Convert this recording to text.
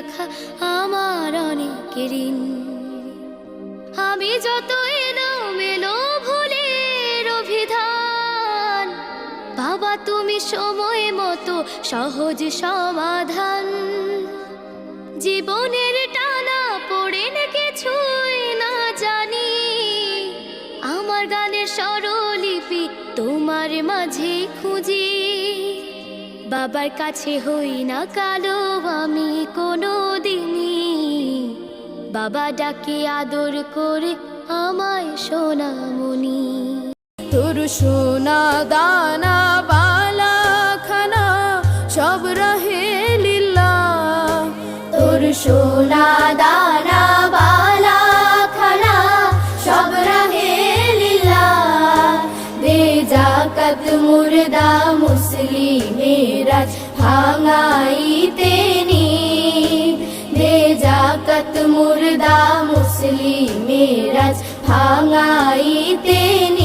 রাখা আমার অনেক ঋণ। আমি যত এলো মেলো ভুলের অভিধান, বাবা তুমি সময় মতো সহজ সমাধান। জীবনের টানা পড়ে না কিছুই না জানি, আমার গানের স্বরলিপি তোমার মাঝে খুঁজি। বাবার কাছে হই না কালো, আমি কোনো দিনই বাবা ডাকে আদর করে আমায় সোনামণি। তোর সোনা দানা, বালা, খানা, সব রহে লীলা। তোর সোনা জাকাত মুর্দা মুসলিমেরা ভাঙাইতে দে জাকাত মুর্দা মুসলিমেরা ভাঙাইতে নি